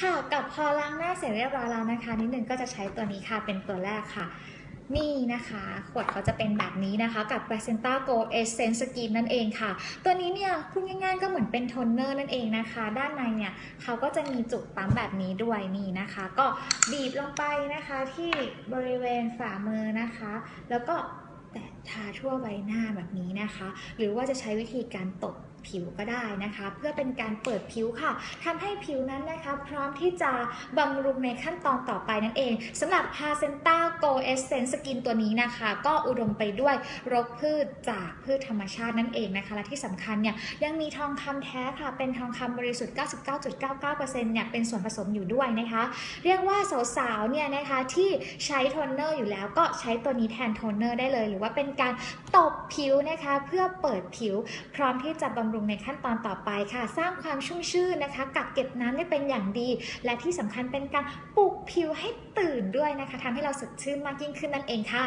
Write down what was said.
ค่ะกับพอล้างหน้าเสร็จเรียบร้อยแล้วนะคะ นิดนึงก็จะใช้ตัวนี้ค่ะเป็นตัวแรกค่ะ นี่นะคะ ขวดเขาจะเป็นแบบนี้นะคะกับ p l a c e n t a g o l Essence Skin นั่นเองค่ะ ตัวนี้เนี่ยพูดง่ายๆก็เหมือนเป็นโทนเนอร์นั่นเองนะคะ ด้านในเนี่ยเขาก็จะมีจุดปั๊มแบบนี้ด้วยนี่นะคะ ก็บีบลงไปนะคะที่บริเวณฝ่ามือนะคะ แล้วก็แตะ ทาทั่วใบหน้าแบบนี้นะคะ หรือว่าจะใช้วิธีการตบผิวก็ได้นะคะ เพื่อเป็นการเปิดผิวค่ะทำให้ผิวนั้นนะคะ พร้อมที่จะบำรุงในขั้นตอนต่อไปนั่นเองสำหรับ p a c e n t a Go Essence Skin ตัวนี้นะคะ ก็อุดมไปด้วยรกพืชจากพืชธรรมชาตินั่นเองนะคะ และที่สำคัญเนี่ยยังมีทองคำแท้ค่ะ เป็นทองคำบริสุทธิ์ 99.99%เนี่ยเป็นส่วนผสมอยู่ด้วยนะคะ เรียกว่าสาวๆเนี่ยนะคะที่ใช้โทนเนอร์อยู่แล้วก็ใช้ตัวนี้แทนโทนเนอร์ได้เลย หรือว่าเป็นการตบผิวนะคะ เพื่อเปิดผิว พร้อมที่จะบำรุงในขั้นตอนต่อไปค่ะ สร้างความชุ่มชื่นนะคะ กักเก็บน้ำได้เป็นอย่างดี และที่สำคัญเป็นการปลุกผิวให้ตื่นด้วยนะคะทำให้เราสดชื่นมากยิ่งขึ้นนั่นเองค่ะ